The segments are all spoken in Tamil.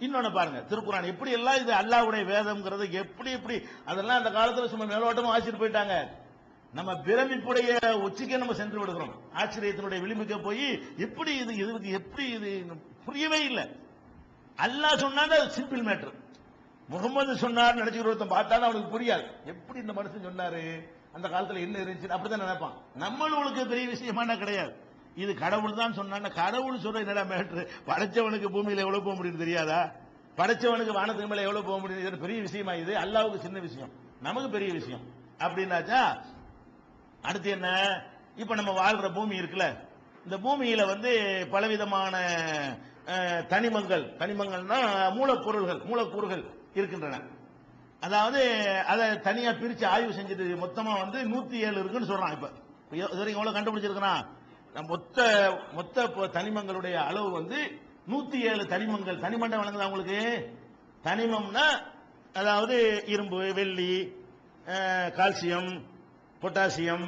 இன்னொன்னு பாருங்க திருக்குறான் எப்படி எல்லாம் இது அல்லாவுடைய வேதம்ங்கிறது எப்படி எப்படி அதெல்லாம் அந்த காலத்துல சும்மா மேலோட்டமா ஆசிட்டு போயிட்டாங்க. நம்ம பிரமிப்புடைய உச்சிக்கே நம்ம சென்று விடுகிறோம். ஆச்சரியத்தினுடைய விளிம்புக்கு போய் எப்படி இது இதுக்கு எப்படி இது புரியவே இல்லை. அல்லாஹ் சொன்னா சிம்பிள் மேட்டர் முகமது சொன்னார் நினைச்சுக்கிற ஒருத்தன் அவனுக்கு புரியாது. எப்படி இந்த மனுஷன் சொன்னாரு? அந்த காலத்துல என்ன இருந்துச்சு அப்படிதான் நினைப்பான். நம்மளுக்கு பெரிய விஷயமான கிடையாது. இது கடவுள் தான் சொன்னா கடவுள் சொல்ற என்னடா மேட்ரு படைச்சவனுக்கு பூமியில எவ்வளவு போக முடியும் தெரியாதா? படைச்சவனுக்கு வானத்துக்கு மேல எவ்வளவு போக முடியும் பெரிய விஷயமா இது? அல்லாவுக்கு சின்ன விஷயம். நமக்கு பெரிய விஷயம். அப்படின்னாச்சா? அடுத்து என்ன? இப்ப நம்ம வாழ்ற பூமி இருக்குல்ல இந்த பூமியில வந்து பலவிதமான தனிமங்கள் தனிமங்கள்னா மூலப்பொருள்கள் மூலக்கூறுகள் இருக்கின்றன. அதாவது அதை தனியா பிரிச்சு ஆய்வு செஞ்சுட்டு மொத்தமா வந்து நூத்தி ஏழு இருக்குன்னு சொல்றான் இப்ப. இப்ப இது வரைக்கும் எவ்வளவு கண்டுபிடிச்சிருக்கிறான்? மொத்த மொத்த தனிமங்களுடைய அளவு வந்து நூத்தி ஏழு தனிமங்கள். தனிமண்டம் வழங்குதா உங்களுக்கு? தனிமம்னா அதாவது இரும்பு வெள்ளி கால்சியம் பொட்டாசியம்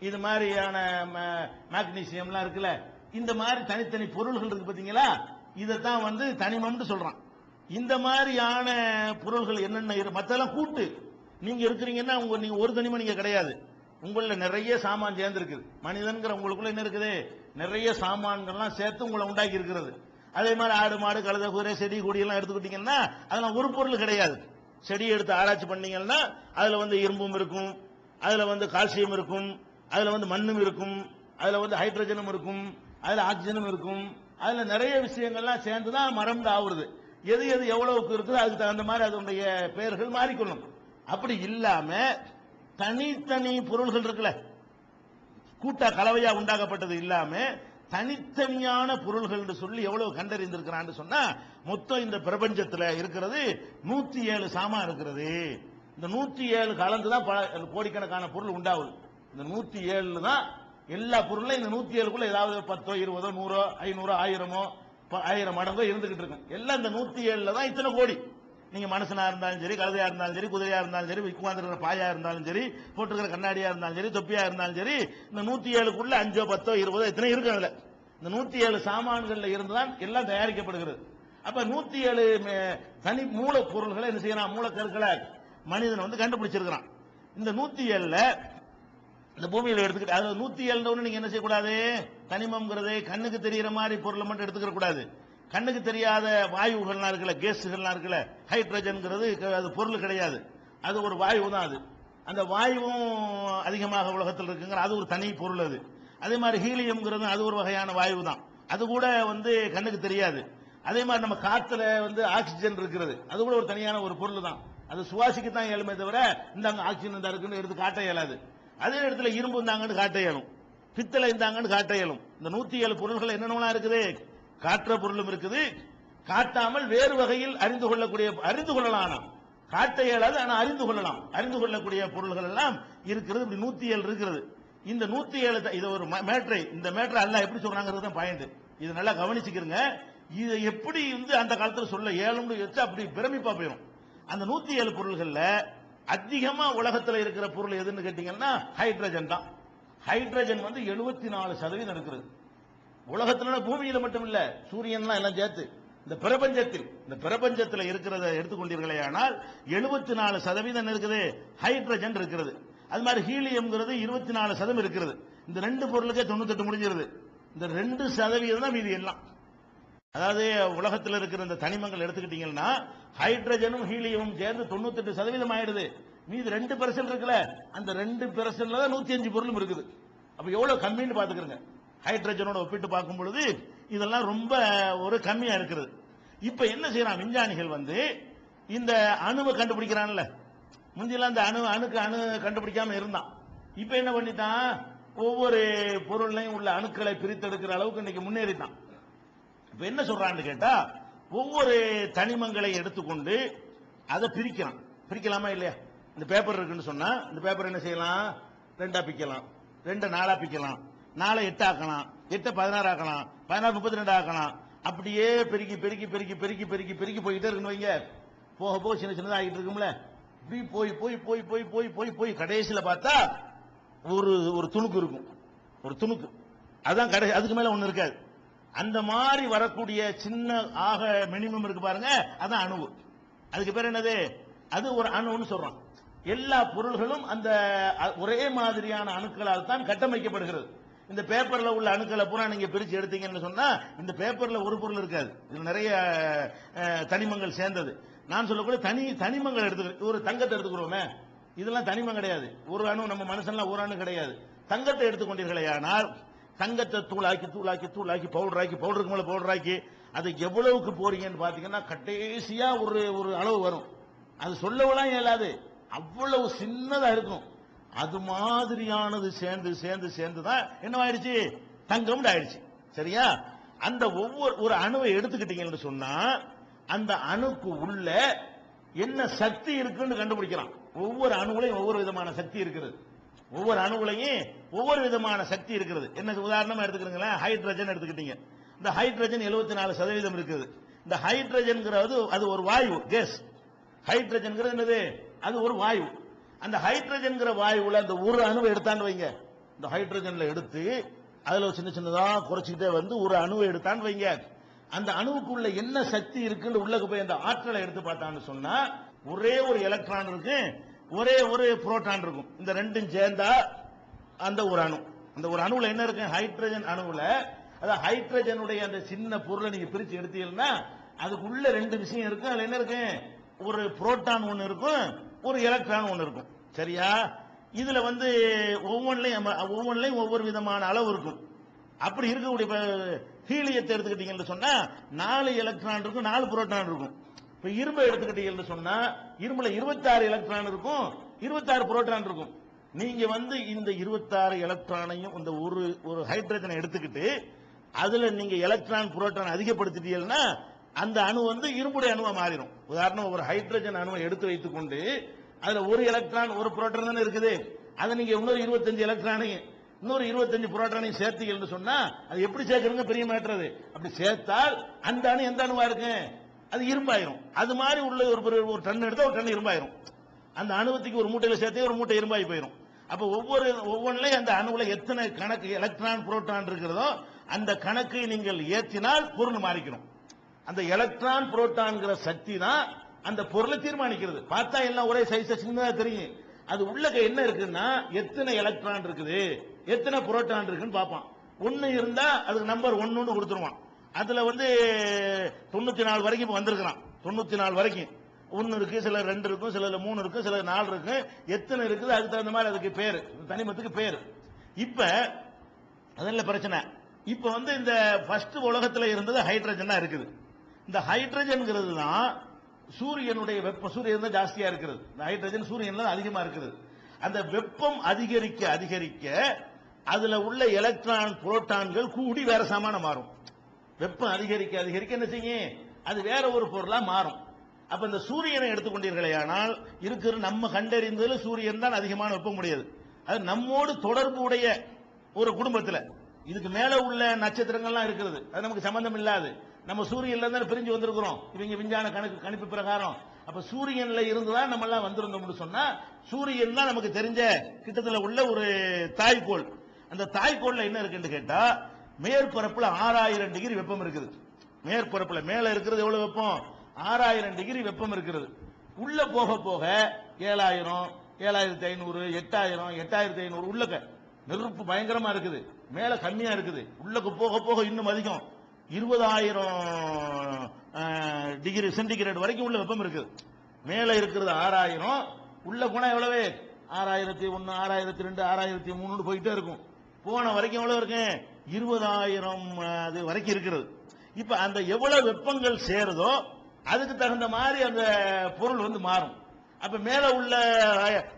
இது மாதிரியான ம- மேக்னீசியம்லாம் இருக்குல்ல. இந்த மாதிரி தனித்தனி பொருள்கள் இருக்கு இதை இதைத்தான் வந்து தனிமம்னு சொல்றான். இந்த மாதிரியான பொருள்கள் என்னென்ன மற்றெல்லாம் கூட்டு. நீங்க இருக்கிறீங்கன்னா உங்க நீங்க ஒரு தனிமம் நீங்க கிடையாது. உங்கள நிறைய சாமான் சேர்ந்துருக்குது மனிதன்கிற உங்களுக்குள்ள என்ன இருக்குது? நிறைய சாமான்கள்லாம் சேர்த்து உங்களை உண்டாக்கி இருக்கிறது. அதே மாதிரி ஆடு மாடு கழுத குதிரை செடி கொடியெல்லாம் எடுத்துக்கிட்டீங்கன்னா அதெல்லாம் ஒரு பொருள் கிடையாது. செடி எடுத்து ஆராய்ச்சி பண்ணீங்கன்னா அதில் வந்து இரும்பும் இருக்கும் அதில் வந்து கால்சியம் இருக்கும் அதில் வந்து மண்ணும் இருக்கும் அதில் வந்து ஹைட்ரஜனும் இருக்கும் அதில் ஆக்சிஜனும் இருக்கும். அதில் நிறைய விஷயங்கள்லாம் சேர்ந்து தான் மரம் ஆகுறது எது எது எவ்வளவுக்கு இருக்குதோ அதுக்கு தகுந்த மாதிரி அதனுடைய பெயர்கள் மாறிக்கொள்ளும். அப்படி இல்லாமல் தனித்தனி பொருள்கள் இருக்குல்ல. கூட்ட கலவையா உண்டாக்கப்பட்டது இல்லாம தனித்தனியான பொருள்கள் என்று சொல்லி எவ்வளவு கண்டறிந்திருக்கிறான்னு சொன்னா மொத்தம் இந்த பிரபஞ்சத்துல இருக்கிறது நூத்தி ஏழு சாமா இருக்கிறது. இந்த நூத்தி ஏழு கலந்துதான் பல கோடிக்கணக்கான பொருள் உண்டாகுது. இந்த நூத்தி ஏழு தான் எல்லா பொருளும் இந்த நூத்தி ஏழுக்குள்ள ஏதாவது பத்தோ இருபதோ நூறோ ஐநூறோ ஆயிரமோ ப- ஆயிரம் மடங்கோ இருந்துகிட்டு இருக்கும் எல்லாம் இந்த நூத்தி ஏழுல தான் இத்தனை கோடி. நீங்க மனுஷனா இருந்தாலும் சரி கழுதையா இருந்தாலும் சரி குதிரையா இருந்தாலும் சரி உட்காந்துருக்கிற பாயா இருந்தாலும் சரி போட்டுருக்கிற கண்ணாடியா இருந்தாலும் சரி தொப்பியா இருந்தாலும் சரி இந்த நூத்தி ஏழுக்குள்ள அஞ்சோ பத்தோ இருபதோ எத்தனை இருக்கு அதுல. இந்த நூத்தி ஏழு சாமான்கள்ல இருந்துதான் எல்லாம் தயாரிக்கப்படுகிறது. அப்ப நூத்தி ஏழு மே- தனி மூலப்பொருள்களை என்ன செய்யறான்? மூலக்கருக்களை மனிதன் வந்து கண்டுபிடிச்சிருக்கிறான். இந்த நூத்தி ஏழுல இந்த பூமியில எடுத்துக்கிட்டு அதாவது நூத்தி ஏழு நீங்க என்ன செய்யக்கூடாது? தனிமம்ங்கிறது கண்ணுக்கு தெரியற மாதிரி பொருளை மட்டும் எடுத்துக்கிற கூடாது கண்ணுக்கு தெரியாத வாயுகள்லாம் இருக்கல கேஸுகள்லாம் இருக்கல ஹைட்ரஜன்கிறது அது பொருள் கிடையாது. அது ஒரு வாயு தான் அது. அந்த வாயுவும் அதிகமாக உலகத்தில் இருக்குங்கிற அது ஒரு தனி பொருள் அது. அதே மாதிரி ஹீலியம்ங்கிறது அது ஒரு வகையான வாயு தான் அது கூட வந்து கண்ணுக்கு தெரியாது. அதே மாதிரி நம்ம காற்றுல வந்து ஆக்சிஜன் இருக்கிறது அது கூட ஒரு தனியான ஒரு பொருள் தான் அது சுவாசிக்க தான் இயலுமே தவிர இந்த ஆக்சிஜன் தான் இருக்குன்னு எடுத்து காட்ட இயலாது. அதே இடத்துல இரும்பு இருந்தாங்கன்னு காட்ட இயலும். பித்தளை இருந்தாங்கன்னு காட்ட இயலும். இந்த நூத்தி ஏழு பொருள்கள் என்னென்னலாம் இருக்குது? காற்ற பொருளும் இருக்குது. காட்டாமல் வேறு வகையில் அறிந்து கொள்ளக்கூடிய அறிந்து கொள்ளலாம் காட்ட இயலாது ஆனா அறிந்து கொள்ளலாம். அறிந்து கொள்ளக்கூடிய பொருள்கள் எல்லாம் இருக்கிறது. இப்படி நூத்தி ஏழு இருக்கிறது இந்த நூத்தி ஏழு இது ஒரு மேட்ரை இந்த மேட்ரை அல்ல எப்படி சொல்றாங்கிறது தான் பாயிண்ட் இது நல்லா கவனிச்சுக்கிறங்க இதை எப்படி வந்து அந்த காலத்துல சொல்ல ஏழும்னு வச்சு அப்படி பிரமிப்பா போயிடும் அந்த நூத்தி ஏழு பொருள்கள்ல அதிகமா உலகத்துல இருக்கிற பொருள் எதுன்னு கேட்டீங்கன்னா ஹைட்ரஜன் தான். ஹைட்ரஜன் வந்து 74% நாலு சதவீதம் இருக்கிறது. உலகத்துல பூமியில மட்டும் இல்ல சூரியன்லாம் எல்லாம் சேர்த்து இந்த பிரபஞ்சத்தில் இந்த பிரபஞ்சத்தில் இருக்கிறத எடுத்துக்கொண்டீர்களே ஆனால் எழுபத்தி நாலு சதவீதம் இருக்குது ஹைட்ரஜன் இருக்கிறது அது மாதிரி ஹீலியம்ங்கிறது இருபத்தி நாலு சதவீதம் இருக்கிறது இந்த ரெண்டு பொருளுக்கே தொண்ணூத்தெட்டு முடிஞ்சிருது. இந்த ரெண்டு சதவீதம் தான் மீதி எல்லாம். அதாவது உலகத்தில் இருக்கிற இந்த தனிமங்கள் எடுத்துக்கிட்டீங்கன்னா ஹைட்ரஜனும் ஹீலியமும் சேர்ந்து தொண்ணூத்தெட்டு சதவீதம் ஆயிடுது. மீதி ரெண்டு பெர்சன்ட் இருக்குல்ல அந்த ரெண்டு பெர்சன்ட்ல தான் நூத்தி அஞ்சு பொருளும் இருக்குது. அப்ப எவ்வளவு கம்மின்னு பாத்துக்கிறேங்க ஹைட்ரஜனோட ஒப்பிட்டு பார்க்கும் பொழுது இதெல்லாம் ரொம்ப ஒரு கம்மியா இருக்கிறது இப்ப என்ன செய்யறான் விஞ்ஞானிகள் வந்து இந்த அணுவை கண்டுபிடிக்கிறான்ல. முந்தியெல்லாம் இந்த அணு அணுக்கு அணு கண்டுபிடிக்காம இருந்தான். இப்ப என்ன பண்ணிட்டான்? ஒவ்வொரு பொருளையும் உள்ள அணுக்களை பிரித்தெடுக்கிற அளவுக்கு இன்னைக்கு முன்னேறிட்டான். இப்ப என்ன சொல்றான்னு கேட்டா ஒவ்வொரு தனிமங்களை எடுத்துக்கொண்டு அதை பிரிக்கிறான். பிரிக்கலாமா இல்லையா? இந்த பேப்பர் இருக்குன்னு சொன்னா இந்த பேப்பர் என்ன செய்யலாம்? ரெண்டா பிக்கலாம். ரெண்டு நாளா பிக்கலாம். நாளை எட்டு ஆக்கலாம். எட்டு பதினாறு ஆக்கலாம். பதினாறு முப்பத்தி ரெண்டு ஆக்கலாம். அப்படியே பெருக்கி பெருக்கி பெருக்கி பெருக்கி பெருக்கி பெருக்கி போய்கிட்டே இருக்குன்னு வைங்க. போக போக சின்ன சின்னதாக ஆகிட்டு இருக்கும்ல. இப்படி போய் போய் போய் போய் போய் போய் போய் கடைசியில் பார்த்தா ஒரு ஒரு துணுக்கு இருக்கும். ஒரு துணுக்கு. அதுதான் கடை அதுக்கு மேலே ஒன்று இருக்காது. அந்த மாதிரி வரக்கூடிய சின்ன ஆக மினிமம் இருக்கு பாருங்க. அதான் அணுவு. அதுக்கு பேர் என்னது? அது ஒரு அணுன்னு சொல்றோம். எல்லா பொருள்களும் அந்த ஒரே மாதிரியான அணுக்களால் தான் கட்டமைக்கப்படுகிறது. இந்த பேப்பர்ல உள்ள அணுக்களை பூரா நீங்க பிரிச்சு எடுத்தீங்கன்னு சொன்னா இந்த பேப்பர்ல ஒரு பொருள் இருக்காது. இது நிறைய தனிமங்கள் சேர்ந்தது. நான் சொல்லக்கூடிய தனி தனிமங்கள் எடுத்துக்கிறேன் ஒரு தங்கத்தை எடுத்துக்கிறோமே இதெல்லாம் தனிமம் கிடையாது. ஒரு அணு நம்ம மனுஷன்லாம் ஒரு அணு கிடையாது. தங்கத்தை எடுத்துக்கொண்டீர்களே ஆனால் தங்கத்தை தூளாக்கி தூளாக்கி தூளாக்கி பவுடராக்கி பவுடருக்கு மேலே பவுடராக்கி அது எவ்வளவுக்கு போறீங்கன்னு பார்த்தீங்கன்னா கடைசியாக ஒரு ஒரு அளவு வரும். அது சொல்லவெல்லாம் இயலாது. அவ்வளவு சின்னதாக இருக்கும். அது மாதிரியானது சேர்ந்து சேர்ந்து சேர்ந்து தான் என்னவாயிடுச்சு? தங்கம் ஆயிடுச்சு சரியா? அந்த ஒவ்வொரு ஒரு அணுவை எடுத்துக்கிட்டீங்கன்னு சொன்னா அந்த அணுக்கு உள்ள என்ன சக்தி இருக்குன்னு கண்டுபிடிக்கலாம். ஒவ்வொரு அணுகுலையும் ஒவ்வொரு விதமான சக்தி இருக்கிறது ஒவ்வொரு அணுகுலையும் ஒவ்வொரு விதமான சக்தி இருக்கிறது என்ன உதாரணமா எடுத்துக்கிறீங்களேன்? ஹைட்ரஜன் எடுத்துக்கிட்டீங்க. இந்த ஹைட்ரஜன் 74% நாலு சதவீதம் இருக்குது. இந்த ஹைட்ரஜன்ங்கிறது அது ஒரு வாயு கேஸ். ஹைட்ரஜன்ங்கிறது என்னது? அது ஒரு வாயு. அந்த ஹைட்ரஜன்கிற வாயுவில் அந்த ஒரு அணுவை எடுத்தான்னு வைங்க. இந்த ஹைட்ரஜன்ல எடுத்து அதுல சின்ன சின்னதாக குறைச்சிக்கிட்டே வந்து ஒரு அணுவை எடுத்தான்னு வைங்க. அந்த அணுவுக்குள்ள என்ன சக்தி இருக்குன்னு உள்ளக்கு போய் அந்த ஆற்றலை எடுத்து பார்த்தான்னு சொன்னா ஒரே ஒரு எலக்ட்ரான் இருக்கு ஒரே ஒரு புரோட்டான் இருக்கும். இந்த ரெண்டும் சேர்ந்தா அந்த ஒரு அணு. அந்த ஒரு அணுவில் என்ன இருக்கு? ஹைட்ரஜன் அணுவில். அதாவது ஹைட்ரஜனுடைய அந்த சின்ன பொருளை நீங்க பிரிச்சு எடுத்தீங்கன்னா அதுக்குள்ள ரெண்டு விஷயம் இருக்கு. அதுல என்ன இருக்கு? ஒரு புரோட்டான் ஒன்று இருக்கும். ஒரு எலக்ட்ரான் ஒன்று இருக்கும். சரியா? இதுல வந்து ஒவ்வொன்றிலையும் ஒவ்வொன்றிலையும் ஒவ்வொரு விதமான அளவு இருக்கும். அப்படி இருக்கக்கூடிய ஹீலியத்தை எடுத்துக்கிட்டீங்கன்னு சொன்னா நாலு எலக்ட்ரான் இருக்கும் நாலு புரோட்டான் இருக்கும். இப்ப இரும்பை எடுத்துக்கிட்டீங்கன்னு சொன்னா இரும்புல 26 எலக்ட்ரான் இருக்கும் 26 புரோட்டான் இருக்கும். நீங்க வந்து இந்த 26 எலக்ட்ரானையும் இந்த ஒரு ஒரு ஹைட்ரஜனை எடுத்துக்கிட்டு அதுல நீங்க எலக்ட்ரான் புரோட்டான் அதிகப்படுத்திட்டீங்கன்னா அந்த அணு வந்து இரும்புடைய அணுவா மாறிடும். உதாரணம் ஒரு ஹைட்ரஜன் அணுவை எடுத்து வைத்துக்கொண்டு அதுல ஒரு எலக்ட்ரான் ஒரு புரோட்டான் தானே இருக்குது. அதை நீங்க இன்னொரு 25 எலக்ட்ரானையும் இன்னொரு 25 புரோட்டானையும் சேர்த்தீங்கன்னு சொன்னா அது எப்படி சேர்க்கறதுங்க பெரிய மேட்டர் அப்படி சேர்த்தால் அந்த அணு எந்த அணுவா இருக்கு? அது இரும்பாயிரும். அது மாதிரி உள்ள ஒரு ஒரு- ஒரு டன் எடுத்தா ஒரு டன் இரும்பாயிரும். அந்த அணுவத்துக்கு ஒரு மூட்டையில சேர்த்தே ஒரு மூட்டை இரும்பாய் போயிடும் அப்ப ஒவ்வொரு ஒவ்வொன்றிலையும் அந்த அணுவுல எத்தனை கணக்கு எலக்ட்ரான் புரோட்டான் இருக்கிறதோ அந்த கணக்கை நீங்கள் ஏற்றினால் பொருள் மாறிக்கணும் அந்த எலக்ட்ரான் புரோட்டான்கிற சக்தி தான் அந்த பொருளை தீர்மானிக்கிறது. பார்த்தா எல்லாம் ஒரே சைஸ் சின்னதா தெரியும். அது உள்ளக என்ன இருக்குன்னா எத்தனை எலக்ட்ரான் இருக்குது எத்தனை புரோட்டான் இருக்குன்னு பார்ப்பான். ஒன்னு இருந்தா அதுக்கு நம்பர் ஒன்னு கொடுத்துருவான். அதுல வந்து தொண்ணூத்தி நாலு வரைக்கும் வந்திருக்கிறான். தொண்ணூத்தி நாலு வரைக்கும். ஒன்னு இருக்கு சில ரெண்டு இருக்கும் சில மூணு இருக்கும் சில நாலு இருக்கு. எத்தனை இருக்குது அதுக்கு தகுந்த மாதிரி அதுக்கு பேர் தனிமத்துக்கு பேர். இப்ப அதெல்லாம் பிரச்சனை. இப்ப வந்து இந்த ஃபர்ஸ்ட் உலகத்துல இருந்தது ஹைட்ரஜன் தான் இருக்குது. இந்த ஹைட்ரஜன்கிறது தான் சூரியனுடைய வெப்பம் சூரியன் தான் ஜாஸ்தியா இருக்கிறது. இந்த ஹைட்ரஜன் சூரியன்ல தான் அதிகமா இருக்குது. அந்த வெப்பம் அதிகரிக்க அதிகரிக்க அதுல உள்ள எலக்ட்ரான் புரோட்டான்கள் கூடி வேற சமானம் மாறும். வெப்பம் அதிகரிக்க அதிகரிக்க என்ன செய்யும்? அது வேற ஒரு பொருளா மாறும். அப்ப இந்த சூரியனை எடுத்துக்கொண்டீர்களேயானால் இருக்கிற நம்ம கண்டறிந்ததில் சூரியன் தான் அதிகமான வெப்பம் முடியாது அது நம்மோடு தொடர்பு உடைய ஒரு குடும்பத்துல. இதுக்கு மேல உள்ள நட்சத்திரங்கள்லாம் இருக்கிறது. அது நமக்கு சம்பந்தம் இல்லாது. நம்ம சூரியன்ல இருந்து பிரிஞ்சு வந்திருக்கிறோம். இவங்க விஞ்ஞான கணக்கு கணிப்பு பிரகாரம். அப்ப சூரியன்ல இருந்து தான் நம்ம எல்லாம் வந்திருந்தோம்னு சொன்னா சூரியன் தான் நமக்கு தெரிஞ்ச கிட்டத்துல உள்ள ஒரு தாய்க்கோள். அந்த தாய்க்கோள்ல என்ன இருக்குன்னு கேட்டா மேற்பரப்புல ஆறாயிரம் டிகிரி வெப்பம் இருக்குது. மேற்பரப்புல மேல இருக்கிறது எவ்வளவு வெப்பம்? ஆறாயிரம் டிகிரி வெப்பம் இருக்கிறது. உள்ள போக போக ஏழாயிரம் ஏழாயிரத்தி ஐநூறு எட்டாயிரம் எட்டாயிரத்தி ஐநூறு உள்ளக்க நெருப்பு பயங்கரமா இருக்குது. மேல கம்மியா இருக்குது. உள்ளக்கு போக போக இன்னும் அதிகம். இருபதாயிரம் டிகிரி சென்டிகிரேட் வரைக்கும் உள்ள வெப்பம் இருக்குது. மேலே இருக்கிறது ஆறாயிரம் உள்ள குணம் எவ்வளவு? ஆறாயிரத்தி ஒன்று ஆறாயிரத்தி ரெண்டு ஆறாயிரத்தி மூணு போயிட்டே இருக்கும். போன வரைக்கும் எவ்வளவு இருக்கு? இருபதாயிரம் அது வரைக்கும் இருக்கிறது. இப்ப அந்த எவ்வளவு வெப்பங்கள் சேருதோ அதுக்கு தகுந்த மாதிரி அந்த பொருள் வந்து மாறும். அப்ப மேல உள்ள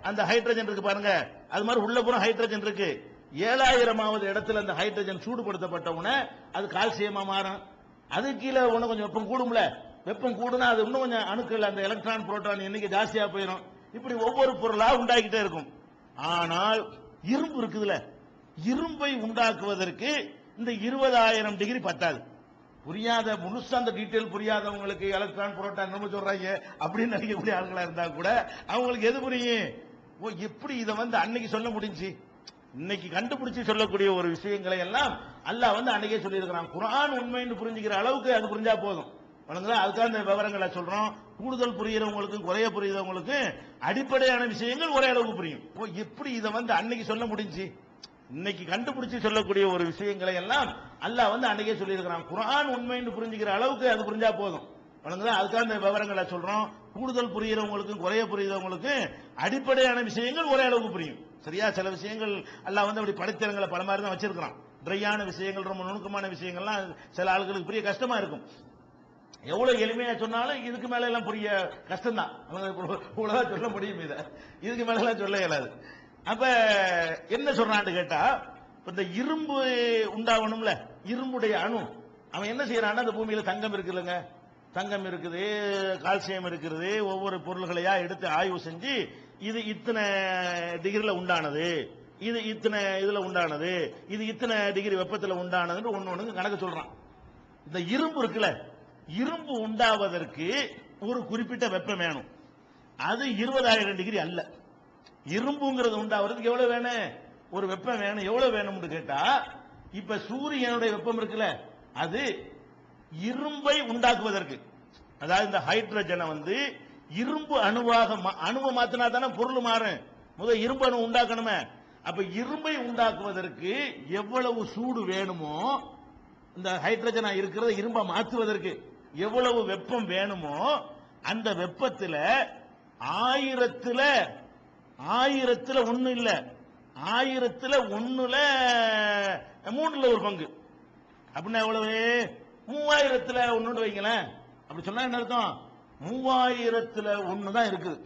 அந்த ஹைட்ரஜன் இருக்கு பாருங்க. அது மாதிரி உள்ள பூரா ஹைட்ரஜன் இருக்கு. ஏழாயிரமாவது இடத்துல அந்த ஹைட்ரஜன் சூடுபடுத்தப்பட்ட உடனே அது கால்சியமா மாறும். அது கீழே இன்னும் கொஞ்சம் வெப்பம் கூடும்ல? வெப்பம் கூடுனா அது இன்னும் கொஞ்சம் அணுக்கள் அந்த எலக்ட்ரான் புரோட்டான் எண்ணிக்கை ஜாஸ்தியா போயிடும் இப்படி ஒவ்வொரு பொருளா உண்டாக்கிட்டே இருக்கும். ஆனால் இரும்பு இருக்குதுல? இரும்பை உண்டாக்குவதற்கு இந்த இருபதாயிரம் டிகிரி பத்தாது. புரியாத முழுசா அந்த டீட்டெயில் புரியாதவங்களுக்கு எலக்ட்ரான் புரோட்டான் என்னமோ சொல்றாங்க அப்படின்னு நினைக்கக்கூடிய ஆளுங்களா இருந்தா கூட அவங்களுக்கு எது புரியும்? ஓ எப்படி இதை வந்து அன்னைக்கு சொல்ல முடிஞ்சு? இன்னைக்கு கண்டுபிடிச்சு சொல்லக்கூடிய ஒரு விஷயங்களை எல்லாம் அல்லாஹ் வந்து அன்னைக்கே சொல்லியிருக்கிறான். குரான் உண்மைன்னு புரிஞ்சுக்கிற அளவுக்கு அது புரிஞ்சா போதும். வழங்குதா அதுக்காக இந்த விவரங்களை சொல்றோம். கூடுதல் புரிகிறவங்களுக்கு குறைய புரியுறவங்களுக்கு அடிப்படையான விஷயங்கள் ஒரே அளவுக்கு புரியும். ஓ எப்படி இதை வந்து அன்னைக்கு சொல்ல முடிஞ்சு? இன்னைக்கு கண்டுபிடிச்சு சொல்லக்கூடிய ஒரு விஷயங்களை எல்லாம் அல்லாஹ் வந்து அன்னைக்கே சொல்லியிருக்கிறான். குரான் உண்மைன்னு புரிஞ்சுக்கிற அளவுக்கு அது புரிஞ்சா போதும். வழங்குதா அதுக்காக இந்த விவரங்களை சொல்றோம். கூடுதல் புரிகிறவங்களுக்கு குறைய புரியுறவங்களுக்கு அடிப்படையான விஷயங்கள் ஒரே அளவுக்கு புரியும். சரியா? சில விஷயங்கள் எல்லாம் வந்து அப்படி படைத்திறங்களை பல மாதிரி தான் வச்சிருக்கிறான். ட்ரையான விஷயங்கள் ரொம்ப நுணுக்கமான விஷயங்கள்லாம் சில ஆளுகளுக்கு பெரிய கஷ்டமா இருக்கும். எவ்வளவு எளிமையா சொன்னாலும் இதுக்கு மேல எல்லாம் புரிய கஷ்டம்தான். இவ்வளவுதான் சொல்ல முடியும் இதை? இதுக்கு மேல எல்லாம் சொல்ல இயலாது. அப்ப என்ன சொல்றான்னு கேட்டா இந்த இரும்பு உண்டாகணும்ல இரும்புடைய அணு. அவன் என்ன செய்யறான்னா அந்த பூமியில தங்கம் இருக்குல்லங்க தங்கம் இருக்குது கால்சியம் இருக்குது ஒவ்வொரு பொருள்களையா எடுத்து ஆய்வு செஞ்சு இது இத்தனை டிகிரியில் உண்டானது. இது இத்தனை இதில் உண்டானது. இது இத்தனை டிகிரி வெப்பத்தில் உண்டானதுன்னு ஒன்று ஒன்று கணக்கு சொல்கிறான் இந்த இரும்பு இருக்குல்ல இரும்பு உண்டாவதற்கு ஒரு குறிப்பிட்ட வெப்பம் வேணும். அது இருபதாயிரம் டிகிரி அல்ல. இரும்புங்கிறது உண்டாவதுக்கு எவ்வளவு வேணும்? ஒரு வெப்பம் வேணும். எவ்வளவு வேணும்னு கேட்டா இப்ப சூரியனுடைய வெப்பம் இருக்குல்ல அது இரும்பை உண்டாக்குவதற்கு. அதாவது இந்த ஹைட்ரஜனை வந்து இரும்பு அணுவாக மா- அணுவை மாத்தினா தானே பொருள் மாறும். முதல் இரும்பு அணு உண்டாக்கணுமே. அப்ப இரும்பை உண்டாக்குவதற்கு எவ்வளவு சூடு வேணுமோ இந்த ஹைட்ரஜனா இருக்கிறத இரும்பை மாற்றுவதற்கு எவ்வளவு வெப்பம் வேணுமோ அந்த வெப்பத்தில் ஆயிரத்துல ஆயிரத்துல ஒண்ணு இல்ல. ஆயிரத்துல ஒண்ணுல மூணுல ஒரு பங்கு. அப்படின்னா எவ்வளவு? மூவாயிரத்துல ஒண்ணு வைங்களேன். அப்படி சொன்னா என்ன அர்த்தம்? மூவாயிரத்துல ஒண்ணுதான் இருக்குது.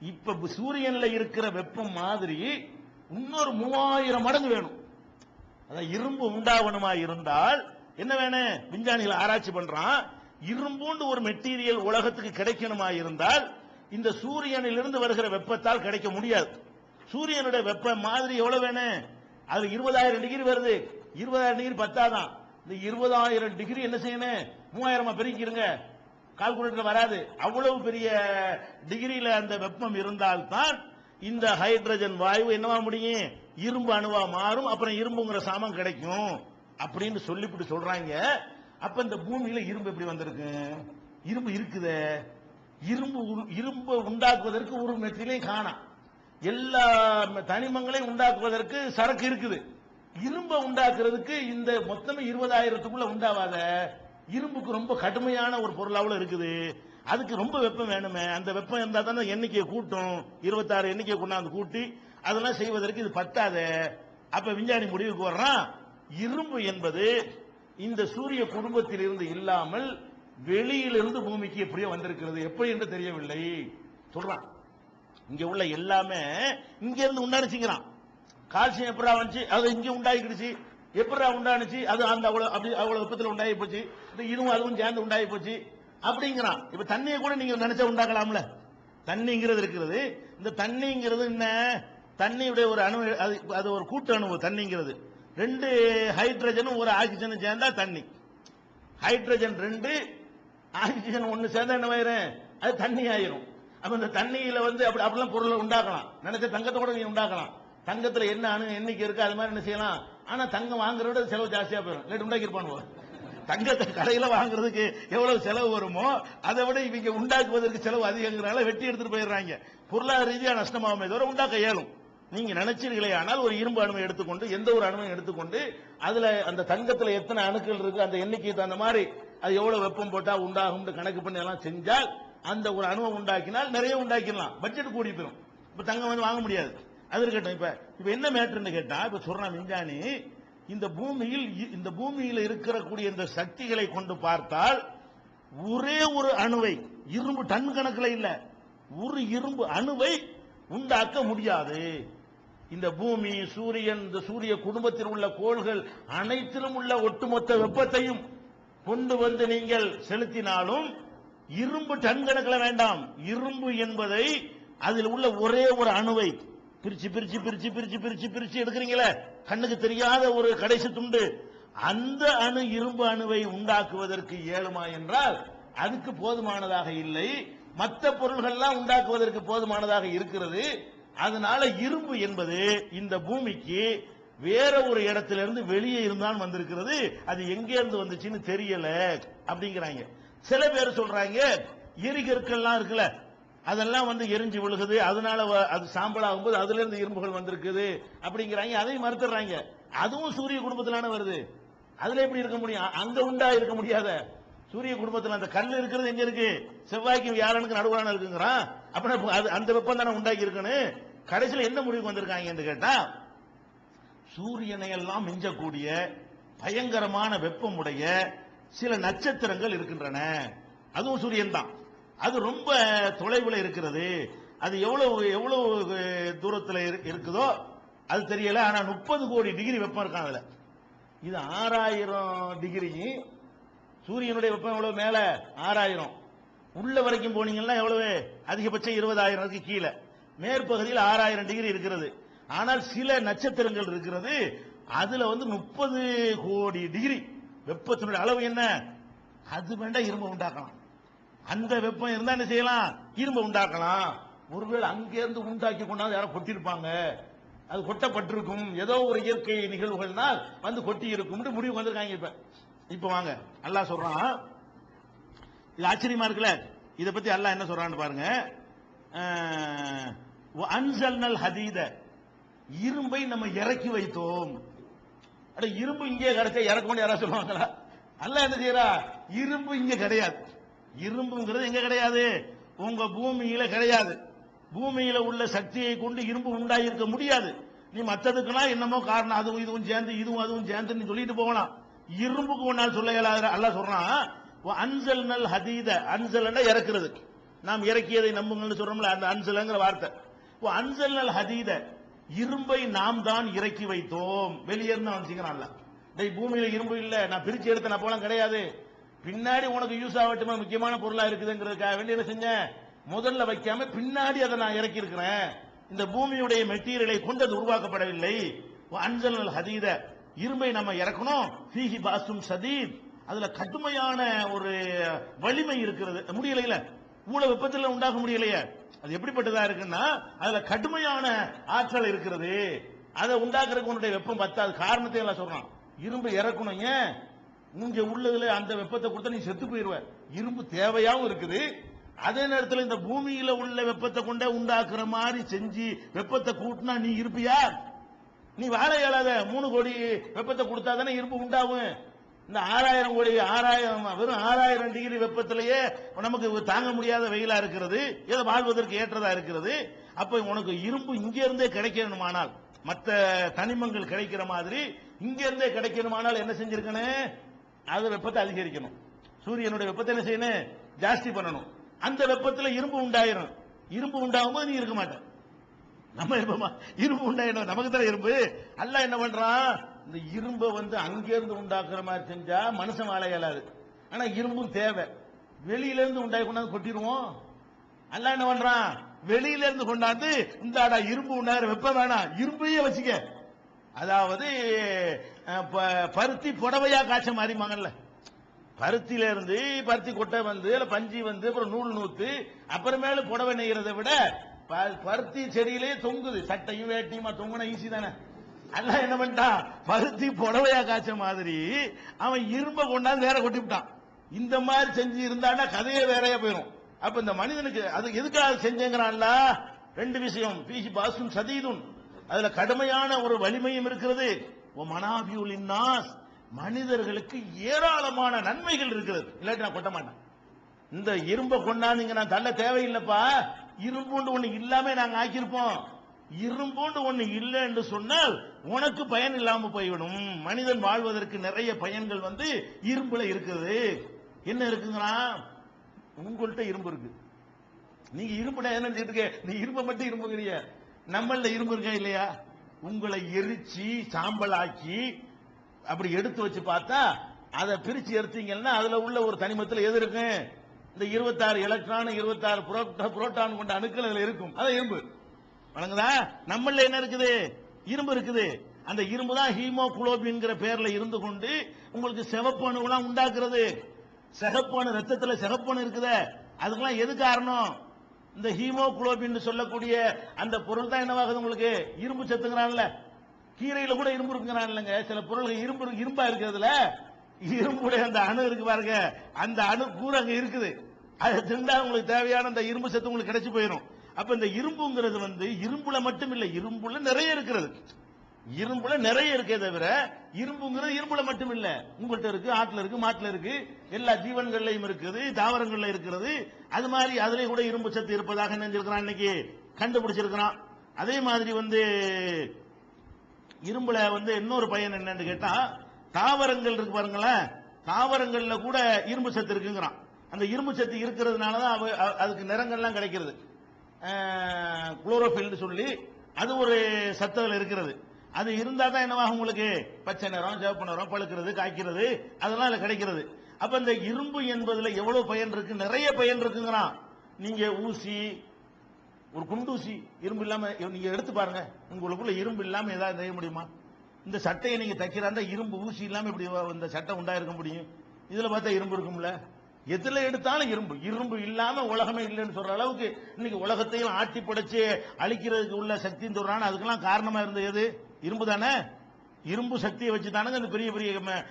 இப்ப சூரியன்ல இருக்கிற வெப்பம் மாதிரி இன்னொரு மூவாயிரம் மடங்கு வேணும். அதான் இரும்பு உண்டாவணுமா இருந்தால் என்ன வேணும்? விஞ்ஞானிகள் ஆராய்ச்சி பண்றான். இரும்புண்டு ஒரு மெட்டீரியல் உலகத்துக்கு கிடைக்கணுமா இருந்தால் இந்த சூரியனிலிருந்து வருகிற வெப்பத்தால் கிடைக்க முடியாது. சூரியனுடைய வெப்பம் மாதிரி எவ்வளவு வேணும்? அது இருபதாயிரம் டிகிரி வருது. இருபதாயிரம் டிகிரி பத்தாதான். இந்த இருபதாயிரம் டிகிரி என்ன செய்யணும்? மூவாயிரமா பெருக்கிருங்க கால்குலேட்டர் வராது. அவ்வளவு பெரிய டிகிரியில அந்த வெப்பம் இருந்தால்தான் இந்த ஹைட்ரஜன் வாயு என்னவா முடியும்? இரும்பு அணுவா மாறும். அப்புறம் இரும்புங்கிற சாமம் கிடைக்கும். அப்படின்னு சொல்லிவிட்டு சொல்றாங்க. அப்ப இந்த பூமியில இரும்பு எப்படி வந்திருக்கு? இரும்பு இருக்குது. இரும்பு உரு- இரும்பு உண்டாக்குவதற்கு ஒரு மெத்திலையும் காணாம். எல்லா தனிமங்களையும் உண்டாக்குவதற்கு சரக்கு இருக்குது. இரும்பை உண்டாக்குறதுக்கு இந்த மொத்தமே இருபதாயிரத்துக்குள்ள உண்டாவாத. இரும்புக்கு ரொம்ப கடுமையான ஒரு பொருளாவில் இருக்குது. அதுக்கு ரொம்ப வெப்பம் வேணுமே. அந்த வெப்பம் இருந்தால் தானே எண்ணிக்கையை கூட்டும். இருபத்தாறு எண்ணிக்கையை கொண்டாந்து கூட்டி அதெல்லாம் செய்வதற்கு இது பத்தாத. அப்ப விஞ்ஞானி முடிவுக்கு வர்றான் இரும்பு என்பது இந்த சூரிய குடும்பத்தில் இருந்து இல்லாமல் வெளியிலிருந்து பூமிக்கு எப்படியோ வந்திருக்கிறது. எப்படி என்று தெரியவில்லை. சொல்றான். இங்க உள்ள எல்லாமே இங்க இருந்து உண்டானுச்சுங்கிறான் கால்சியம் எப்படா வந்துச்சு? அது இங்க உண்டாகிடுச்சு. எப்படா உண்டானுச்சு? அது அந்த அவ்வளவு அப்படி அவ்வளவு வெப்பத்தில் உண்டாகி போச்சு. இந்த இதுவும் அதுவும் சேர்ந்து உண்டாகி போச்சு. அப்படிங்கிறான். இப்ப தண்ணியை கூட நீங்க நினைச்சா உண்டாக்கலாம்ல தண்ணிங்கிறது இருக்கிறது. இந்த தண்ணிங்கிறது என்ன? தண்ணியுடைய ஒரு அணு அது அது ஒரு கூட்டு அணு தண்ணிங்கிறது. ரெண்டு ஹைட்ரஜனும் ஒரு ஆக்சிஜனும் சேர்ந்தா தண்ணி. ஹைட்ரஜன் ரெண்டு ஆக்சிஜன் ஒன்னு சேர்ந்தா என்ன ஆயிரும்? அது தண்ணி ஆயிரும். அப்ப இந்த தண்ணியில வந்து அப்படி அப்படிலாம் பொருளை உண்டாக்கலாம் நினைச்ச தங்கத்தை கூட நீ உண்டாக்கலாம் தங்கத்துல என்ன அணு எண்ணிக்கை இருக்கு அது மாதிரி என்ன செய்யலாம்? ஆனா தங்கம் வாங்குறத விட செலவு ஜாஸ்தியா போயிடும் லேட் உண்டாக்கியிருப்பானுவோ தங்கத்தை கடையில வாங்குறதுக்கு எவ்வளவு செலவு வருமோ அதை விட இவங்க உண்டாக்குவதற்கு செலவு அதிகங்கிறனால வெட்டி எடுத்துட்டு போயிடுறாங்க. பொருளாதார ரீதியா நஷ்டமாகுமே தவிர உண்டாக்க இயலும். நீங்க நினைச்சீர்களே ஆனால் ஒரு இரும்பு அணுவை எடுத்துக்கொண்டு எந்த ஒரு அணுவையும் எடுத்துக்கொண்டு அதுல அந்த தங்கத்துல எத்தனை அணுக்கள் இருக்கு அந்த எண்ணிக்கை தகுந்த மாதிரி அது எவ்வளவு வெப்பம் போட்டா உண்டாகும் கணக்கு பண்ணி எல்லாம் செஞ்சால் அந்த ஒரு அணுவை உண்டாக்கினால் நிறைய உண்டாக்கிடலாம். பட்ஜெட் கூடி போயிடும் இப்ப தங்கம் வந்து வாங்க முடியாது. அது இருக்கட்டும். இப்ப இப்ப என்ன மேட்ருன்னு கேட்டா இப்ப சொல்றான் விஞ்ஞானி இந்த பூமியில் இ- இந்த பூமியில் இருக்கக்கூடிய இந்த சக்திகளை கொண்டு பார்த்தால் ஒரே ஒரு அணுவை இரும்பு டன் கணக்கில் இல்ல ஒரு இரும்பு அணுவை உண்டாக்க முடியாது. இந்த பூமி சூரியன் இந்த சூரிய குடும்பத்தில் உள்ள கோள்கள் அனைத்திலும் உள்ள ஒட்டுமொத்த வெப்பத்தையும் கொண்டு வந்து நீங்கள் செலுத்தினாலும் இரும்பு டன் கணக்கில் வேண்டாம். இரும்பு என்பதை அதில் உள்ள ஒரே ஒரு அணுவை பிரிச்சு பிரிச்சு பிரிச்சு பிரிச்சு பிரிச்சு பிரிச்சு எடுக்கிறீங்களே? கண்ணுக்கு தெரியாத ஒரு கடைசி துண்டு. அந்த அணு இரும்பு அணுவை உண்டாக்குவதற்கு இயலுமா என்றால் அதுக்கு போதுமானதாக இல்லை. மற்ற பொருள்கள்லாம் உண்டாக்குவதற்கு போதுமானதாக இருக்கிறது. அதனால இரும்பு என்பது இந்த பூமிக்கு வேற ஒரு இடத்துல இருந்து வெளியே இருந்தான் வந்திருக்கிறது. அது எங்கே இருந்து வந்துச்சுன்னு தெரியல அப்படிங்கிறாங்க. சில பேர் சொல்றாங்க எரிகற்கள்லாம் இருக்குல்ல அதெல்லாம் வந்து எரிஞ்சு விழுகுது. அதனால வ- அது சாம்பல் ஆகும்போது அதுல இருந்து இரும்புகள் வந்திருக்குது. அப்படிங்கிறாங்க. அதையும் மறுத்துறாங்க அதுவும் சூரிய குடும்பத்திலான வருது. அதுல எப்படி இருக்க முடியும்? அங்க உண்டா இருக்க முடியாத? சூரிய குடும்பத்தில் அந்த கல் இருக்கிறது எங்க இருக்கு? செவ்வாய்க்கு வியாழனுக்கு நடுவான இருக்குங்கிறான் அப்படின்னா அது அந்த வெப்பம் தானே உண்டாக்கி இருக்குன்னு கடைசியில் என்ன முடிவுக்கு வந்திருக்காங்கன்னு கேட்டா சூரியனை எல்லாம் மிஞ்சக்கூடிய பயங்கரமான வெப்பமுடைய சில நட்சத்திரங்கள் இருக்கின்றன. அதுவும் சூரியன் தான் அது ரொம்ப தொலைவில் இருக்கிறது. அது எவ்வளவு எவ்வளவு தூரத்தில் இருக்குதோ அது தெரியல. ஆனா முப்பது கோடி டிகிரி வெப்பம் இருக்கான் அதுல. இது ஆறாயிரம் டிகிரி. சூரியனுடைய வெப்பம் எவ்வளவு? மேல ஆறாயிரம். உள்ள வரைக்கும் போனீங்கன்னா எவ்வளவு? அதிகபட்சம் இருபதாயிரத்துக்கு கீழே. மேற்பகுதியில் ஆறாயிரம் டிகிரி இருக்கிறது. ஆனால் சில நட்சத்திரங்கள் இருக்கிறது. அதுல வந்து முப்பது கோடி டிகிரி. வெப்பத்தினுடைய அளவு என்ன? அது வேண்டாம் இரும்பு உண்டாக்கலாம். அந்த வெப்பம் இருந்தா என்ன செய்யலாம்? இரும்பு உண்டாக்கலாம். ஒருவேளை அங்கேருந்து உண்டாக்கி கொண்டாந்து யாரோ கொட்டியிருப்பாங்க. அது கொட்டப்பட்டிருக்கும். ஏதோ ஒரு இயற்கை நிகழ்வுகள்னால் வந்து கொட்டி இருக்கும்னு முடிவு வந்திருக்காங்க இப்ப. இப்ப வாங்க. அல்லா சொல்றான். இது ஆச்சரியமா இருக்குல்ல? இதை பத்தி அல்லா என்ன சொல்றான்னு பாருங்க. அன்சல்னல் ஹதீத. இரும்பை நம்ம இறக்கி வைத்தோம். அட இரும்பு இங்கே கிடைச்சா இறக்கணும் யாராவது சொல்லுவாங்களா? அல்ல என்ன செய்யறா? இரும்பு இங்க கிடையாது. இரும்புங்கிறது எங்க கிடையாது? உங்க பூமியில கிடையாது. பூமியில உள்ள சக்தியை கொண்டு இரும்பு உண்டாயிருக்க முடியாது. நீ மற்றதுக்குனா என்னமோ காரணம். அதுவும் இதுவும் சேர்ந்து இதுவும் அதுவும் சேர்ந்து நீ சொல்லிட்டு போகலாம். இரும்புக்கு ஒன்னால் சொல்ல இயலாத அல்ல சொல்றான். அன்சல் நல் ஹதீத அன்சல்னா இறக்குறது. நாம் இறக்கியதை நம்புங்கள்னு சொல்றோம்ல அந்த அன்சல்ங்கிற வார்த்தை. ஓ அன்சல் நல் ஹதீத இரும்பை நாம் தான் இறக்கி வைத்தோம். வெளியேறின வச்சுக்கிறான்ல டேய் பூமியில இரும்பு இல்ல. நான் பிரிச்சு எடுத்த நான் போலாம் கிடையாது. பின்னாடி உனக்கு யூஸ் ஆகட்டுமா முக்கியமான பொருளா இருக்குதுங்கிறதுக்காக வேண்டி என்ன செஞ்சேன் முதல்ல வைக்காம பின்னாடி அதை நான் இறக்கி இருக்கிறேன் இந்த பூமியுடைய மெட்டீரியலை கொண்டு அது உருவாக்கப்படவில்லை. அஞ்சல் ஹதீத. இரும்பை நம்ம இறக்கணும். ஃபீஹி பாசும் சதீத் அதுல கடுமையான ஒரு வலிமை இருக்கிறது. முடியலையில. ஊழ வெப்பத்தில் உண்டாக முடியலையே. அது எப்படிப்பட்டதா இருக்குன்னா அதுல கடுமையான ஆற்றல் இருக்கிறது. அதை உண்டாக்குறதுக்கு உன்னுடைய வெப்பம் பத்தாது. காரணத்தை எல்லாம் சொல்றான். இரும்பு இறக்கணும் ஏன்? இங்க உள்ளதுல அந்த வெப்பத்தை கொடுத்தா நீ செத்து போயிருவ. இரும்பு தேவையாவும் இருக்குது. அதே நேரத்தில் இந்த பூமியில உள்ள வெப்பத்தை கொண்டே உண்டாக்குற மாதிரி செஞ்சு வெப்பத்தை கூட்டினா நீ இருப்பியா? நீ வாழ இயலாத. மூணு கோடி வெப்பத்தை கொடுத்தா தானே இரும்பு உண்டாகும். இந்த ஆறாயிரம் கோடி ஆறாயிரம் வெறும் ஆறாயிரம் டிகிரி வெப்பத்திலேயே நமக்கு தாங்க முடியாத வெயிலா இருக்கிறது. ஏதோ வாழ்வதற்கு ஏற்றதா இருக்கிறது. அப்ப உனக்கு இரும்பு இங்க இருந்தே கிடைக்கணுமானால் மற்ற தனிமங்கள் கிடைக்கிற மாதிரி இங்க இருந்தே கிடைக்கணுமானால் என்ன செஞ்சிருக்கணும்? அது வெப்பத்தை அதிகரிக்கணும். சூரியனுடைய வெப்பத்தை என்ன செய்யணும்? ஜாஸ்தி பண்ணணும். அந்த வெப்பத்தில் இரும்பு உண்டாயிரும். இரும்பு உண்டாகும்? போது நீ இருக்க மாட்டேன் நம்ம இருப்போமா? இரும்பு உண்டாயிடும். நமக்கு தான் இரும்பு. அல்ல என்ன பண்றான் இந்த இரும்பை வந்து அங்கிருந்து உண்டாக்குற மாதிரி செஞ்சா மனுஷன் வாழ இயலாது. ஆனா இரும்பும் தேவை. வெளியில இருந்து உண்டாக்கி கொண்டாந்து கொட்டிடுவோம். அல்ல என்ன பண்றான் வெளியில இருந்து கொண்டாந்து இந்தாடா இரும்பு உண்டாகிற வெப்பம் வேணாம். இரும்பையே வச்சுக்க. அதாவது பருத்தி புடவையா காய்ச்ச மாறிமாங்கல்ல பருத்தில இருந்து பருத்தி கொட்டை வந்து இல்ல பஞ்சி வந்து அப்புறம் நூல் நூத்து அப்புறமேல புடவை நெய்யறதை விட ப- பருத்தி செடியிலே தொங்குது. சட்டையும் வேட்டியுமா தொங்குன ஈஸி தானே. அதெல்லாம் என்ன பண்ணிட்டான்? பருத்தி புடவையா காய்ச்ச மாதிரி அவன் இரும்ப கொண்டாந்து வேற கொட்டிவிட்டான் இந்த மாதிரி செஞ்சு இருந்தானா கதையே வேறையா போயிடும் அப்ப இந்த மனிதனுக்கு அது எதுக்காக செஞ்சேங்கிறான்ல? ரெண்டு விஷயம். பிசி பாசும் சதீதும் அதுல கடுமையான ஒரு வலிமையும் இருக்கிறது. ஓ மனாபியுல் மனிதர்களுக்கு ஏராளமான நன்மைகள் இருக்கிறது. இல்லாட்டி நான் கொட்ட மாட்டேன். இந்த இரும்பை கொண்டாந்து நான் தள்ள தேவையில்லைப்பா. இரும்புண்டு ஒண்ணு இல்லாம நாங்க ஆக்கியிருப்போம். இரும்புண்டு ஒண்ணு இல்லை என்று சொன்னால் உனக்கு பயன் இல்லாம போய்விடும். மனிதன் வாழ்வதற்கு நிறைய பயன்கள் வந்து இரும்புல இருக்குது. என்ன இருக்குங்கன்னா உங்கள்கிட்ட இரும்பு இருக்கு. நீங்க இரும்புனா என்ன நினைச்சிட்டு நீ இரும்பை மட்டும் இரும்புங்கிறிய. நம்மள இரும்பு இருக்கா இல்லையா? உங்களை எரிச்சு சாம்பலாக்கி அப்படி எடுத்து வச்சு பார்த்தா அதை பிரிச்சு எடுத்தீங்கன்னா அதுல உள்ள ஒரு தனிமத்தில் எது இருக்கு? இந்த இருபத்தாறு எலக்ட்ரான் இருபத்தாறு புரோட்டான் கொண்ட அணுக்கள் அதுல இருக்கும். அதை இரும்பு. வணங்குதா? நம்மள என்ன இருக்குது? இரும்பு இருக்குது. அந்த இரும்பு தான் ஹீமோகுளோபின்ங்கிற பேர்ல இருந்து கொண்டு உங்களுக்கு சிவப்பு அணுவெல்லாம் உண்டாக்குறது. சிகப்பணு அணு ரத்தத்துல சிகப்பு இருக்குதே. அதுக்கெல்லாம் எது காரணம்? இந்த ஹீமோகுளோபின் சொல்லக்கூடிய அந்த பொருள் தான் என்னவாகுது உங்களுக்கு? இரும்பு சத்துங்கிறான்ல. கீரையில கூட இரும்பு இருக்குங்கிறான் இல்லைங்க. சில பொருள்கள் இரும்பு இரும்பா இருக்கிறதுல. இரும்புடைய அந்த அணு இருக்கு பாருங்க. அந்த அணு கூட அங்க இருக்குது. அதை திண்டா உங்களுக்கு தேவையான அந்த இரும்பு சத்து உங்களுக்கு கிடைச்சு போயிடும் அப்ப இந்த இரும்புங்கிறது வந்து இரும்புல மட்டும் இல்ல இரும்புல நிறைய இருக்கிறது. இரும்புல நிறைய இருக்கே தவிர இரும்புங்கிறது இரும்புல மட்டும் இல்ல உங்கள்கிட்ட இருக்கு ஆட்டுல இருக்கு மாட்டுல இருக்கு. எல்லா ஜீவன்கள்லயும் இருக்குது தாவரங்கள்ல இருக்கிறது அது மாதிரி அதுலயும் கூட இரும்பு சத்து இருப்பதாக நினைஞ்சிருக்கிறான் இன்னைக்கு? கண்டுபிடிச்சிருக்கிறான். அதே மாதிரி வந்து இரும்புல வந்து இன்னொரு பையன் என்னன்னு கேட்டா தாவரங்கள் இருக்கு பாருங்களேன். தாவரங்கள்ல கூட இரும்பு சத்து இருக்குங்கிறான். அந்த இரும்பு சத்து இருக்கிறதுனால தான் அவ- அதுக்கு நிறங்கள்லாம் கிடைக்கிறது. குளோரோஃபில்னு சொல்லி அது ஒரு சத்துகள் இருக்கிறது. அது இருந்தா தான் என்னவாகும் உங்களுக்கு? பச்சை நிறம் சிவப்பு நிறம் பழுக்கிறது காய்க்கிறது அதெல்லாம் அதில் கிடைக்கிறது. அப்ப இந்த இரும்பு என்பதுல எவ்வளவு பயன் இருக்கு? நிறைய பயன் இருக்குங்கிறான் நீங்க ஊசி ஒரு குண்டூசி இரும்பு இல்லாம நீங்க எடுத்து பாருங்க. உங்களுக்குள்ள இரும்பு இல்லாம ஏதாவது செய்ய முடியுமா? இந்த சட்டையை நீங்க தைக்கிறாந்தா இரும்பு ஊசி இல்லாம இப்படி இந்த சட்டை உண்டாயிருக்க முடியும். இதுல பார்த்தா இரும்பு இருக்கும்ல. எதுல எடுத்தாலும் இரும்பு. இரும்பு இல்லாம உலகமே இல்லைன்னு சொல்ற அளவுக்கு இன்னைக்கு உலகத்தையும் ஆட்டி படைச்சு அழிக்கிறதுக்கு உள்ள சக்தின்னு சொல்றான்னு அதுக்கெல்லாம் காரணமா இருந்தது எது? இரும்பு தானே இரும்பு சக்தியை வச்சு தானங்க இந்த பெரிய பெரிய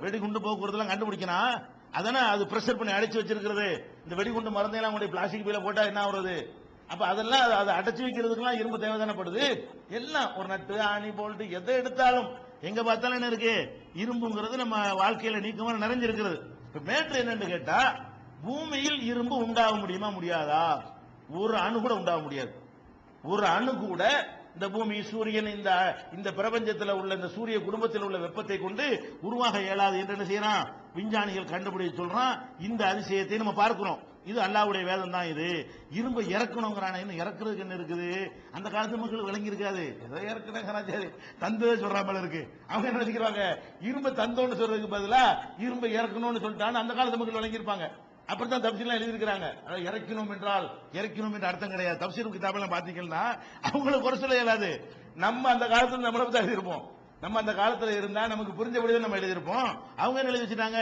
வெடிகுண்டு போக்குவரத்துலாம் கண்டுபிடிக்கணும். அதானே அது ப்ரெஷர் பண்ணி அடைச்சி வச்சிருக்கிறது. இந்த வெடிகுண்டு மருந்தையெல்லாம் கொண்டு பிளாஸ்டிக் பையில போட்டா என்ன ஆகுறது? அப்ப அதெல்லாம் அதை- அடைச்சி அடைச்சு வைக்கிறதுக்கெல்லாம் இரும்பு தேவைதானப்படுது? எல்லாம் ஒரு நட்டு ஆணி போல்ட்டு எதை எடுத்தாலும் எங்க பார்த்தாலும் என்ன இருக்கு? இரும்புங்கிறது நம்ம வாழ்க்கையில நீக்கமா நிறைஞ்சிருக்கிறது. இப்ப மேட்ரு என்னன்னு கேட்டா பூமியில் இரும்பு உண்டாக முடியுமா முடியாதா? ஒரு அணு கூட உண்டாக முடியாது. ஒரு அணு கூட இந்த பூமி சூரியன் இந்த இந்த பிரபஞ்சத்தில் உள்ள இந்த சூரிய குடும்பத்தில் உள்ள வெப்பத்தை கொண்டு உருவாக இயலாது என்று என்ன செய்யறான்? விஞ்ஞானிகள் கண்டுபிடிச்சு சொல்றான் இந்த அதிசயத்தை நம்ம பார்க்கிறோம். இது அல்லாவுடைய வேதம் தான் இது. இரும்பை இறக்கணுங்கிறான என்ன இறக்குறதுக்கு என்ன இருக்குது? அந்த காலத்து மக்கள் விளங்கி இருக்காது எதை இறக்குறாங்க சரி. தந்ததே சொல்ற மாதிரி இருக்கு. அவங்க என்ன நினைக்கிறாங்க இரும்பை தந்தோன்னு சொல்றதுக்கு பதிலா இரும்பை இறக்கணும்னு சொல்லிட்டான்னு அந்த காலத்து மக்கள் விளங்கியிருப்பாங்க. அப்படித்தான் தப்சீலாம் எழுதியிருக்கிறாங்க. அதாவது இறக்கணும் என்றால் இறக்கணும் என்ற அர்த்தம் கிடையாது. தப்சீர் கிதாபெல்லாம் பாத்தீங்கன்னா அவங்கள குறை சொல்ல இயலாது. நம்ம அந்த காலத்துல நம்மளை தான் எழுதியிருப்போம். நம்ம அந்த காலத்துல இருந்தா நமக்கு புரிஞ்சபடி தான் நம்ம எழுதியிருப்போம். அவங்க என்ன எழுதி வச்சுட்டாங்க?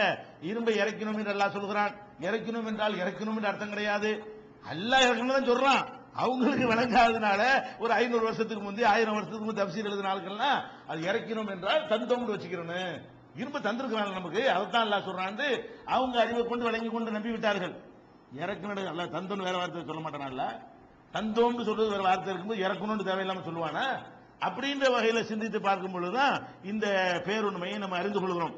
இரும்பை இறக்கணும் என்று எல்லாம் சொல்கிறான் இறக்கணும் என்றால் இறக்கணும் என்ற அர்த்தம் கிடையாது. எல்லாம் இறக்கணும் தான் சொல்றான். அவங்களுக்கு விளங்காததுனால ஒரு ஐநூறு வருஷத்துக்கு முந்தைய ஆயிரம் வருஷத்துக்கு முந்தைய தப்சீர் எழுதின ஆட்கள்லாம் அது இறக்கணும் என்றால் தந்தோம்னு வச்சுக்கிறோன்னு இரும்பு தந்திருக்கிறாங்க நமக்கு. அதைத்தான் அல்லாஹ் சொல்றான்னு அவங்க அறிவை கொண்டு விளங்கி கொண்டு நம்பி விட்டார்கள். இறக்குனடு அல்ல தந்தோன்னு வேற வார்த்தை சொல்ல மாட்டானல்ல தந்தோம்னு சொல்றது வேற வார்த்தை இருக்கும்போது இறக்கணும்னு தேவையில்லாம சொல்லுவானா? அப்படின்ற வகையில சிந்தித்து பார்க்கும் பொழுதுதான் இந்த பேருண்மையை நம்ம அறிந்து கொள்கிறோம்.